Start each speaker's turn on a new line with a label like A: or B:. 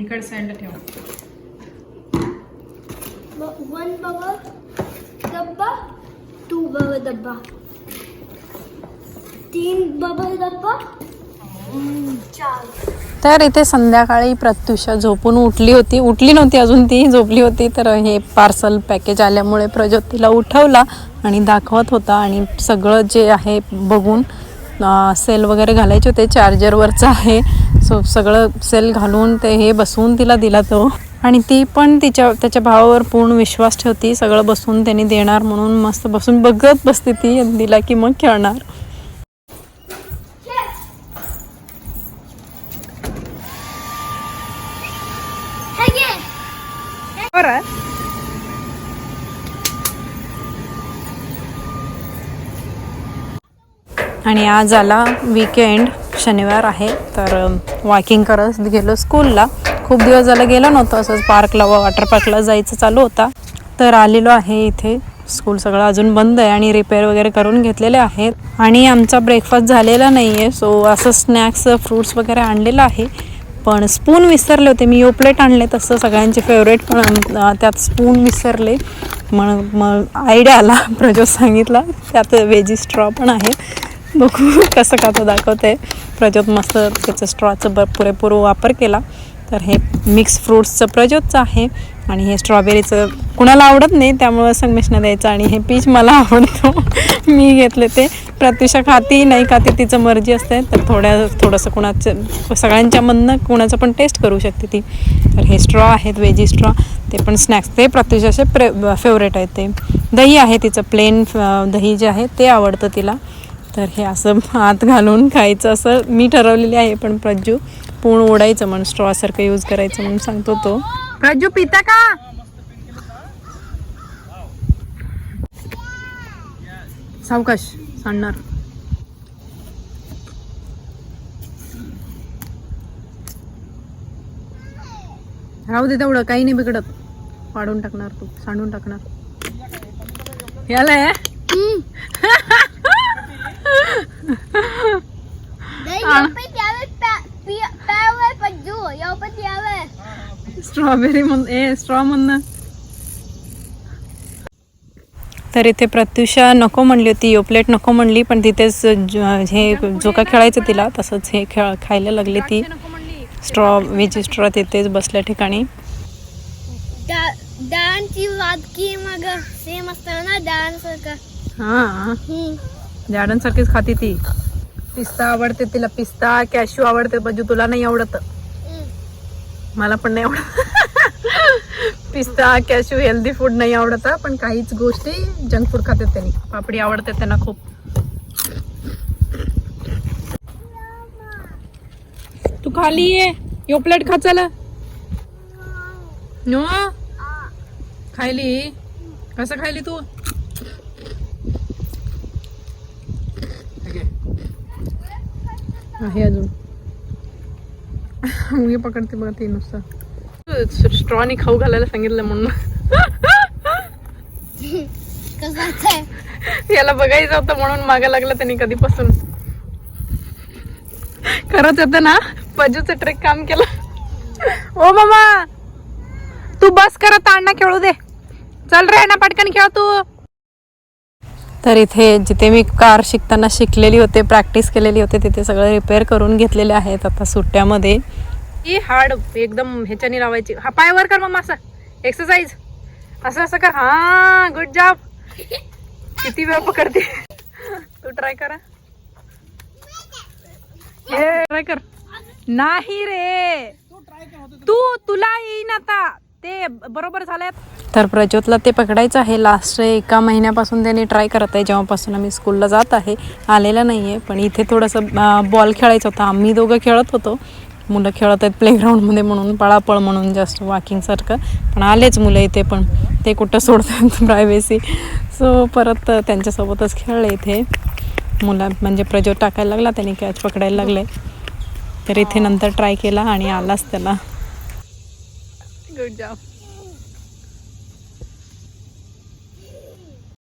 A: इकड साईडला ठेव.
B: वन बबल डब्बा टू बबल डब्बा. तीन बबल डब्बा. चार.
C: तर इथे संध्याकाळी प्रत्युषा झोपून उठली होती. उठली नव्हती अजून ती झोपली होती. तर हे पार्सल पॅकेज आल्यामुळे प्रज्योत तिला उठवला आणि दाखवत होता आणि सगळं जे आहे बघून सेल वगैरे घालायचे होते चार्जरवरचं आहे. सो सगळं सेल घालून ते हे बसवून तिला दिला तो. आणि ती पण तिच्या त्याच्या भावावर पूर्ण विश्वास ठेवती सगळं बसवून त्यांनी देणार म्हणून मस्त बसून बघत बसते ती दिला की मग खेळणार.
A: बरं.
C: आणि आज आला वीकेंड शनिवार आहे. तर वॉकिंग करत गेलो स्कूलला खूप दिवस झालं गेलो नव्हतं असंच पार्कला व वॉटर पार्कला जायचं चालू होता. तर आलेलो आहे इथे. स्कूल सगळं अजून बंद आहे आणि रिपेअर वगैरे करून घेतलेले आहेत. आणि आमचा ब्रेकफास्ट झालेला नाही आहे सो असं स्नॅक्स फ्रूट्स वगैरे आणलेलं आहे. पण स्पून विसरले होते. मी प्लेट आणले तसं सगळ्यांचे फेवरेट पण त्यात स्पून विसरले. मग मग आयडिया आला. प्रजोत सांगितला त्यात वेजी स्ट्रॉ पण आहे. बघू कसं का तो दाखवते प्रजोत मस्त त्याचं स्ट्रॉचं ब पुरेपूर वापर केला. तर हे मिक्स फ्रूट्सचं प्रज्योतचं आहे आणि हे स्ट्रॉबेरीचं कुणाला आवडत नाही त्यामुळं संमिश्रण द्यायचं आणि हे पीच मला आवडतो. मी घेतले ते. प्रत्युषा खाती नाही खाती तिचं मर्जी असते. तर थोड्या थोडंसं कुणाचं सगळ्यांच्यामधनं कुणाचं पण टेस्ट करू शकते ती. तर हे स्ट्रॉ आहेत वेजी स्ट्रॉ ते पण स्नॅक्स ते प्रत्युषाचे प्रे फेवरेट आहेत ते. दही आहे तिचं प्लेन दही जे आहे ते आवडतं तिला. तर हे असं हात घालून खायचं. असं मी ठरवलेले आहे पण प्रज्जू पूर्ण ओढायचं म्हणून स्ट्रॉसारखं यूज करायचं म्हणून सांगतो तो. प्रज्जू पिता का? सावकाश सांगणार राहू दे तेवढं काही नाही बिघडत. वाढून टाकणार तू सांडून टाकणार. याला स्ट्रॉबेरी म्हण ए स्ट्रॉ म्हणणं तर इथे प्रत्युषा नको म्हणली होती योप्लेट नको म्हणली पण तिथेच ज- हे जो का खेळायचं तिला तसंच हे खेळ खायला लागली ती. स्ट्रॉ वेजी स्ट्रॉ तिथेच बसल्या ठिकाणी.
B: डान्सची वाद की मग सेम
C: हां. झाडांसारखीच खाती ती. पिस्ता आवडते तिला. पिस्ता कॅश्यू आवडते बजू तुला नाही आवडत. मला पण नाही आवडत. पिस्ता कॅश्यू हेल्दी फूड नाही आवडत पण काहीच गोष्टी जंक फूड खातात त्यांनी. पापडी आवडते त्यांना खूप. तू खाली ये. यो प्लेट खा चला. नो. खायली? कसं खायली तू? आहे अजून. मुंगी पकडते बघा ते नुसतं. स्ट्रॉनी खाऊ घालायला सांगितलं म्हणून. याला बघायचं होतं म्हणून मागं लागलं त्यांनी कधीपासून. खरंच होतं ना पजूचं ट्रेक काम केलं. ओ मामा तू बस करत अण्णा खेळू दे. चल रे ना पटकन खेळ तू. तर इथे जिथे मी कार शिकताना शिकलेली होते प्रॅक्टिस केलेली होते तिथे सगळं रिपेअर करून घेतलेले आहेत आता सुट्ट्यामध्ये. ही हार्ड एकदम ह्याच्याने लावायची. हा पाय वर कर मग असं. एक्सरसाइज असं असं कर. हा गुड जॉब किती वेळ पकडते. तू ट्राय करा. ट्राय कर. नाही रे. तू तुला येईन आता. ते बरोबर झालंय तर प्रज्योतला ते पकडायचं आहे. लास्ट एका महिन्यापासून त्याने ट्राय करत आहे. जेव्हापासून आम्ही स्कूलला जात आहे. आलेला नाही आहे पण इथे थोडंसं बॉल खेळायचं होतं. आम्ही दोघं खेळत होतो. मुलं खेळत आहेत प्लेग्राऊंडमध्ये म्हणून पळापळ म्हणून जास्त वॉकिंगसारखं पण आलेच मुलं इथे पण. ते कुठं सोडतात? प्रायव्हेसी सो परत त्यांच्यासोबतच खेळले इथे. मुला म्हणजे प्रज्योत टाकायला लागला. त्याने कॅच पकडायला लागले. तर इथे नंतर ट्राय केला आणि आलाच त्याला. Good job